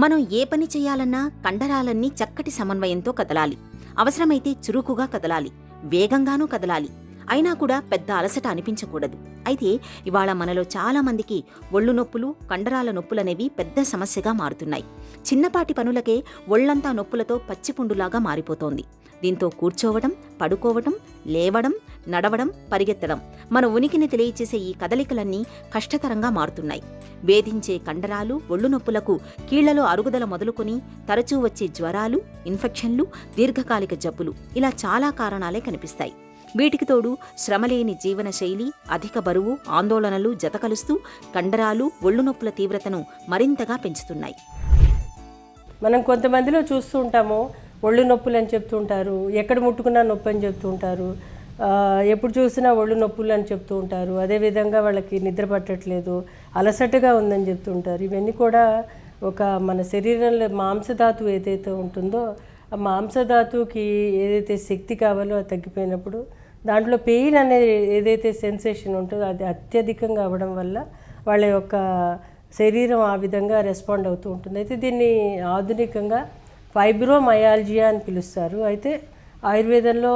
మనం ఏ పని చేయాలన్నా కండరాలన్నీ చక్కటి సమన్వయంతో కదలాలి. అవసరమైతే చురుకుగా కదలాలి. వేగంగానూ కదలాలి. అయినా కూడా పెద్ద అలసట అనిపించకూడదు. అయితే ఇవాళ మనలో చాలా మందికి ఒళ్ళు నొప్పులు కండరాల నొప్పులనేవి పెద్ద సమస్యగా మారుతున్నాయి. చిన్నపాటి పనులకే ఒళ్ళంతా నొప్పులతో పచ్చిపుండులాగా మారిపోతోంది. దీంతో కూర్చోవడం పడుకోవడం లేవడం నడవడం పరిగెత్తడం మన ఉనికిని తెలియచేసే ఈ కదలికలన్నీ కష్టతరంగా మారుతున్నాయి. వేధించే కండరాలు ఒళ్ళు నొప్పులకు కీళ్ళలో అరుగుదల మొదలుకొని తరచూ వచ్చే జ్వరాలు ఇన్ఫెక్షన్లు దీర్ఘకాలిక జబ్బులు ఇలా చాలా కారణాలే కనిపిస్తాయి. వీటికి తోడు శ్రమలేని జీవనశైలి అధిక బరువు ఆందోళనలు జతకలుస్తూ కండరాలు ఒళ్ళు నొప్పుల తీవ్రతను మరింతగా పెంచుతున్నాయి. మనం కొంతమందిలో చూస్తూ ఉంటాము ఒళ్ళు నొప్పులు అని చెప్తుంటారు ఎక్కడ ముట్టుకున్నా నొప్పి అని చెప్తుంటారు ఎప్పుడు చూసినా ఒళ్ళు నొప్పులు అని చెప్తూ ఉంటారు. అదేవిధంగా వాళ్ళకి నిద్ర పట్టట్లేదు అలసటగా ఉందని చెప్తూ ఉంటారు ఇవన్నీ కూడా ఒక మన శరీరంలో మాంసధాతు ఏదైతే ఉంటుందో ఆ మాంసధాతువుకి ఏదైతే శక్తి కావాలో అది తగ్గిపోయినప్పుడు దాంట్లో పెయిన్ అనేది ఏదైతే సెన్సేషన్ ఉంటుందో అది అత్యధికంగా అవ్వడం వల్ల వాళ్ళ యొక్క శరీరం ఆ విధంగా రెస్పాండ్ అవుతూ ఉంటుంది. అయితే దీన్ని ఆధునికంగా ఫైబ్రోమయాల్జియా అని పిలుస్తారు. అయితే ఆయుర్వేదంలో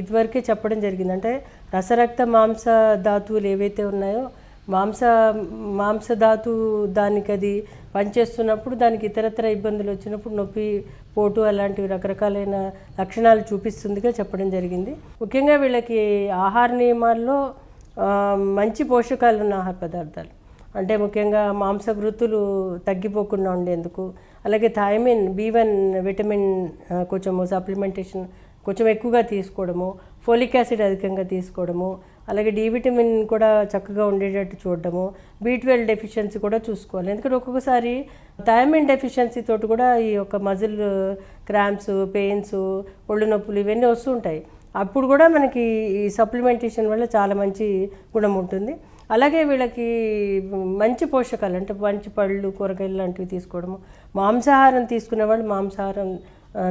ఇదివరకే చెప్పడం జరిగింది. అంటే రసరక్త మాంస ధాతువులు ఏవైతే ఉన్నాయో మాంస మాంసధాతు దానికి అది పనిచేస్తున్నప్పుడు దానికి ఇతరత్ర ఇబ్బందులు వచ్చినప్పుడు నొప్పి పోటు అలాంటివి రకరకాలైన లక్షణాలు చూపిస్తుందిగా చెప్పడం జరిగింది. ముఖ్యంగా వీళ్ళకి ఆహార నియమాల్లో మంచి పోషకాలు ఉన్న ఆహార పదార్థాలు. అంటే ముఖ్యంగా మాంసకృతులు తగ్గిపోకుండా ఉండేందుకు. అలాగే థైమిన్ బి వన్ విటమిన్ కొంచెము సప్లిమెంటేషన్ కొంచెం ఎక్కువగా తీసుకోవడము ఫోలిక్ యాసిడ్ అధికంగా తీసుకోవడము అలాగే డి విటమిన్ కూడా చక్కగా ఉండేటట్టు చూడడము బీ ట్వెల్వ్ డెఫిషియన్సీ కూడా చూసుకోవాలి. ఎందుకంటే ఒక్కొక్కసారి థైమిన్ డెఫిషియన్సీ తోటి కూడా ఈ యొక్క మజిల్ క్రాంప్స్ పెయిన్స్ ఒళ్ళు నొప్పులు ఇవన్నీ వస్తుంటాయి అప్పుడు కూడా మనకి ఈ సప్లిమెంటేషన్ వల్ల చాలా మంచి గుణం ఉంటుంది. అలాగే వీళ్ళకి మంచి పోషకాలు అంటే మంచి పళ్ళు కూరగాయలు లాంటివి తీసుకోవడము మాంసాహారం తీసుకునే వాళ్ళు మాంసాహారం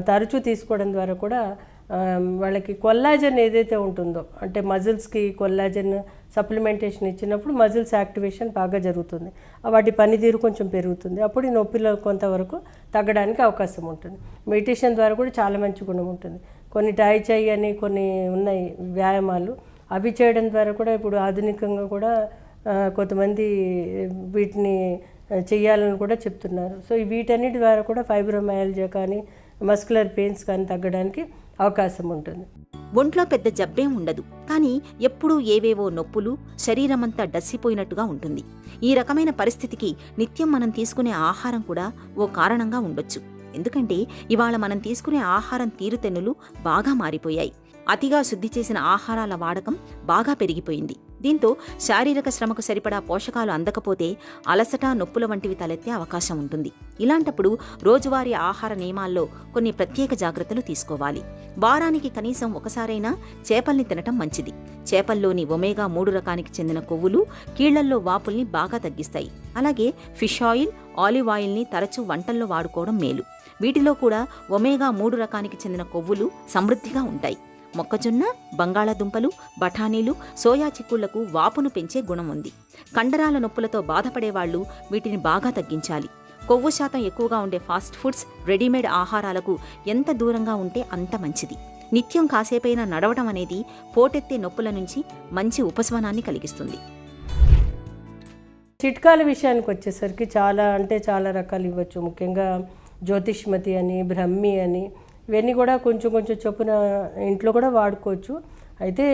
తరచూ తీసుకోవడం ద్వారా కూడా వాళ్ళకి కొల్లాజన్ ఏదైతే ఉంటుందో అంటే మజిల్స్కి కొల్లాజన్ సప్లిమెంటేషన్ ఇచ్చినప్పుడు మజిల్స్ యాక్టివేషన్ బాగా జరుగుతుంది. వాటి పనితీరు కొంచెం పెరుగుతుంది. అప్పుడు ఈ నొప్పిలో కొంతవరకు తగ్గడానికి అవకాశం ఉంటుంది. మెడిటేషన్ ద్వారా కూడా చాలా మంచి గుణం ఉంటుంది. కొన్ని టాయ్ చెయ్యి అని కొన్ని ఉన్నాయి వ్యాయామాలు. అవి చేయడం ద్వారా కూడా ఇప్పుడు ఆధునికంగా కూడా కొంతమంది వీటిని చేయాలని కూడా చెప్తున్నారు. సో ఈ వీటన్నిటి ద్వారా కూడా ఫైబ్రోమయాలజీ కానీ మస్కులర్ పెయిన్స్ కానీ తగ్గడానికి అవకాశం ఉంటుంది. ఒంట్లో పెద్ద జబ్బేం ఉండదు. కానీ ఎప్పుడూ ఏవేవో నొప్పులు శరీరమంతా డస్సిపోయినట్టుగా ఉంటుంది. ఈ రకమైన పరిస్థితికి నిత్యం మనం తీసుకునే ఆహారం కూడా ఓ కారణంగా ఉండొచ్చు. ఎందుకంటే ఇవాళ మనం తీసుకునే ఆహారం తీరుతెన్నులు బాగా మారిపోయాయి. అతిగా శుద్ధి చేసిన ఆహారాల వాడకం బాగా పెరిగిపోయింది. దీంతో శారీరక శ్రమకు సరిపడా పోషకాలు అందకపోతే అలసట నొప్పుల వంటివి తలెత్తే అవకాశం ఉంటుంది. ఇలాంటప్పుడు రోజువారీ ఆహార నియమాల్లో కొన్ని ప్రత్యేక జాగ్రత్తలు తీసుకోవాలి. వారానికి కనీసం ఒకసారైనా చేపల్ని తినటం మంచిది. చేపల్లోని ఒమేగా మూడు రకానికి చెందిన కొవ్వులు కీళ్ళల్లో వాపుల్ని బాగా తగ్గిస్తాయి. అలాగే ఫిష్ ఆయిల్ ఆలివ్ ఆయిల్ని తరచూ వంటల్లో వాడుకోవడం మేలు. వీటిలో కూడా ఒమేగా మూడు రకానికి చెందిన కొవ్వులు సమృద్ధిగా ఉంటాయి. మొక్కజొన్న బంగాళాదుంపలు బఠానీలు సోయా చిక్కుళ్ళకు వాపును పెంచే గుణం ఉంది. కండరాల నొప్పులతో బాధపడేవాళ్ళు వీటిని బాగా తగ్గించాలి. కొవ్వు శాతం ఎక్కువగా ఉండే ఫాస్ట్ ఫుడ్స్ రెడీమేడ్ ఆహారాలకు ఎంత దూరంగా ఉంటే అంత మంచిది. నిత్యం కాసేపైనా నడవడం అనేది పోటెత్తే నొప్పుల నుంచి మంచి ఉపశమనాన్ని కలిగిస్తుంది. చిట్కాల విషయానికి వచ్చేసరికి చాలా అంటే చాలా రకాలు ఇవ్వచ్చు. ముఖ్యంగా జ్యోతిష్మతి అని బ్రహ్మి అని ఇవన్నీ కూడా కొంచెం కొంచెం చొప్పున ఇంట్లో కూడా వాడుకోవచ్చు. అయితే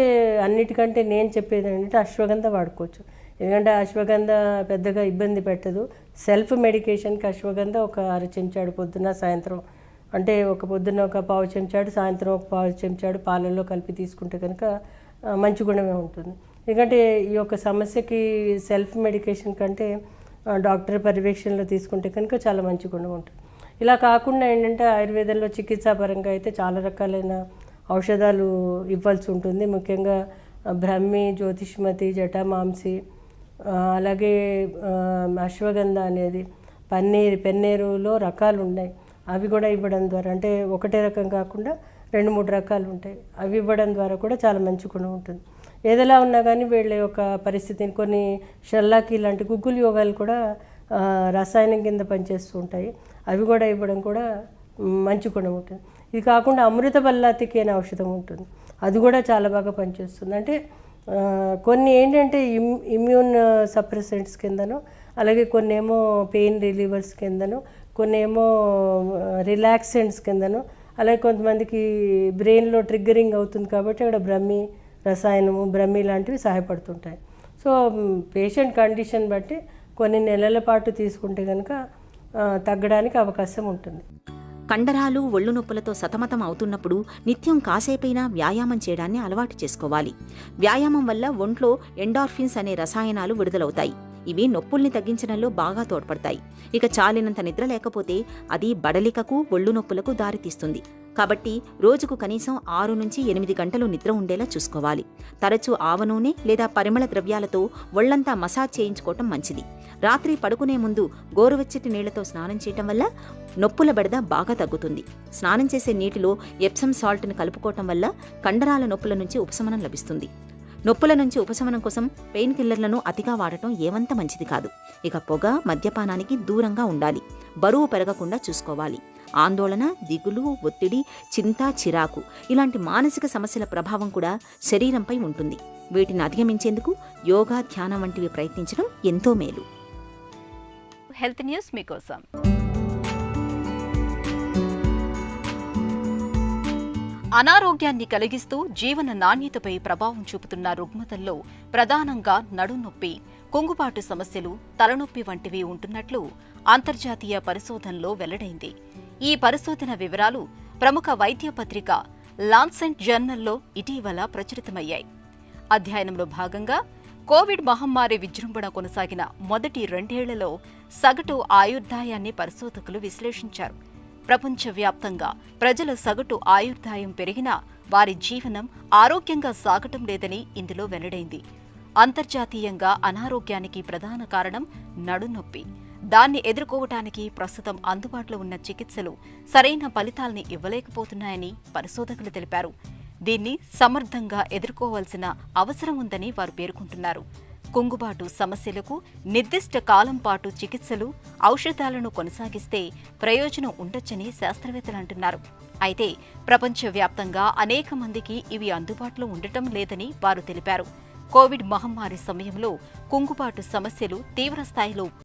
అన్నిటికంటే నేను చెప్పేది ఏంటంటే అశ్వగంధ వాడుకోవచ్చు. ఎందుకంటే అశ్వగంధ పెద్దగా ఇబ్బంది పెట్టదు. సెల్ఫ్ మెడికేషన్కి అశ్వగంధ ఒక అర చెంచాడు పొద్దున్న సాయంత్రం. అంటే ఒక పొద్దున్న ఒక పావు చెంచాడు సాయంత్రం ఒక పావు చెంచాడు పాలల్లో కలిపి తీసుకుంటే కనుక మంచి గుణమే ఉంటుంది. ఎందుకంటే ఈ యొక్క సమస్యకి సెల్ఫ్ మెడికేషన్ కంటే డాక్టర్ పర్యవేక్షణలో తీసుకుంటే కనుక చాలా మంచి గుణం ఉంటుంది. ఇలా కాకుండా ఏంటంటే ఆయుర్వేదంలో చికిత్సాపరంగా అయితే చాలా రకాలైన ఔషధాలు ఇవ్వాల్సి ఉంటుంది. ముఖ్యంగా బ్రహ్మి జ్యోతిష్మతి జటామాంసి అలాగే అశ్వగంధ అనేది పన్నీరు పెన్నేరులో రకాలు ఉన్నాయి. అవి కూడా ఇవ్వడం ద్వారా అంటే ఒకటే రకం కాకుండా రెండు మూడు రకాలు ఉంటాయి. అవి ఇవ్వడం ద్వారా కూడా చాలా మంచి గుణం ఉంటుంది. ఏదెలా ఉన్నా కానీ వీళ్ళ యొక్క పరిస్థితిని కొన్ని షల్లాకి ఇలాంటి గుగ్గులు యోగాలు కూడా రసాయనం కింద పనిచేస్తూ ఉంటాయి. అవి కూడా ఇవ్వడం కూడా మంచి గుణం ఉంటుంది. ఇది కాకుండా అమృత బల్లాతికి అనే ఔషధం ఉంటుంది. అది కూడా చాలా బాగా పనిచేస్తుంది. అంటే కొన్ని ఏంటంటే ఇమ్ ఇమ్యూన్ సప్రెసెంట్స్ కిందను అలాగే కొన్ని ఏమో పెయిన్ రిలీవర్స్ కిందను కొన్ని ఏమో రిలాక్సెంట్స్ కిందను అలాగే కొంతమందికి బ్రెయిన్లో ట్రిగ్గరింగ్ అవుతుంది కాబట్టి అక్కడ బ్రహ్మి రసాయనము బ్రహ్మి లాంటివి సహాయపడుతుంటాయి. సో పేషెంట్ కండిషన్ బట్టి కొన్ని నెలల పాటు తీసుకుంటే కనుక తగ్గడానికి అవకాశం ఉంటుంది. కండరాలు ఒళ్ళు నొప్పులతో సతమతం అవుతున్నప్పుడు నిత్యం కాసేపైనా వ్యాయామం చేయడాన్ని అలవాటు చేసుకోవాలి. వ్యాయామం వల్ల ఒంట్లో ఎండార్ఫిన్స్ అనే రసాయనాలు విడుదలవుతాయి. ఇవి నొప్పుల్ని తగ్గించడంలో బాగా తోడ్పడతాయి. ఇక చాలినంత నిద్ర లేకపోతే అది బడలికకు ఒళ్ళు నొప్పులకు దారితీస్తుంది. కాబట్టి రోజుకు కనీసం ఆరు నుంచి ఎనిమిది గంటలు నిద్ర ఉండేలా చూసుకోవాలి. తరచూ ఆవ నూనె లేదా పరిమళ ద్రవ్యాలతో ఒళ్ళంతా మసాజ్ చేయించుకోవటం మంచిది. రాత్రి పడుకునే ముందు గోరువెచ్చటి నీళ్ళతో స్నానం చేయటం వల్ల నొప్పుల బెడద బాగా తగ్గుతుంది. స్నానం చేసే నీటిలో ఎప్సమ్ సాల్ట్ని కలుపుకోవటం వల్ల కండరాల నొప్పుల నుంచి ఉపశమనం లభిస్తుంది. నొప్పుల నుంచి ఉపశమనం కోసం పెయిన్ కిల్లర్లను అతిగా వాడటం ఏమంత మంచిది కాదు. ఇక పొగ మద్యపానానికి దూరంగా ఉండాలి. బరువు పెరగకుండా చూసుకోవాలి. ఆందోళన దిగులు ఒత్తిడి చింత చిరాకు ఇలాంటి మానసిక సమస్యల ప్రభావం కూడా శరీరంపై ఉంటుంది. వీటిని అధిగమించేందుకు యోగా ధ్యానం వంటివి ప్రయత్నించడం ఎంతో మేలు. హెల్త్ న్యూస్ మీకోసం. అనారోగ్యాన్ని కలిగిస్తూ జీవన నాణ్యతపై ప్రభావం చూపుతున్న రుగ్మతల్లో ప్రధానంగా నడునొప్పి కుంగుబాటు సమస్యలు తలనొప్పి వంటివి ఉంటున్నట్లు అంతర్జాతీయ పరిశోధనలో వెల్లడైంది. ఈ పరిశోధన వివరాలు ప్రముఖ వైద్య పత్రిక లాన్సెంట్ జర్నల్లో ఇటీవల ప్రచురితమయ్యాయి. అధ్యయనంలో భాగంగా కోవిడ్ మహమ్మారి విజృంభణ కొనసాగిన మొదటి రెండేళ్ళలో సగటు ఆయుర్దాయాన్ని పరిశోధకులు విశ్లేషించారు. ప్రపంచవ్యాప్తంగా ప్రజల సగటు ఆయుర్దాయం పెరిగినా వారి జీవనం ఆరోగ్యంగా సాగటం లేదని ఇందులో వెల్లడైంది. అంతర్జాతీయంగా అనారోగ్యానికి ప్రధాన కారణం నడునొప్పి. దాన్ని ఎదుర్కోవటానికి ప్రస్తుతం అందుబాటులో ఉన్న చికిత్సలు సరైన ఫలితాల్ని ఇవ్వలేకపోతున్నాయని పరిశోధకులు తెలిపారు. దీన్ని సమర్థంగా ఎదుర్కోవాల్సిన అవసరం ఉందని వారు పేర్కొంటున్నారు. కుంగుబాటు సమస్యలకు నిర్దిష్ట కాలం పాటు చికిత్సలు ఔషధాలను కొనసాగిస్తే ప్రయోజనం ఉండొచ్చని శాస్త్రవేత్తలు అంటున్నారు. అయితే ప్రపంచవ్యాప్తంగా అనేక మందికి ఇవి అందుబాటులో ఉండటం లేదని వారు తెలిపారు. కోవిడ్ మహమ్మారి సమయంలో కుంగుబాటు సమస్యలు తీవ్రస్థాయిలో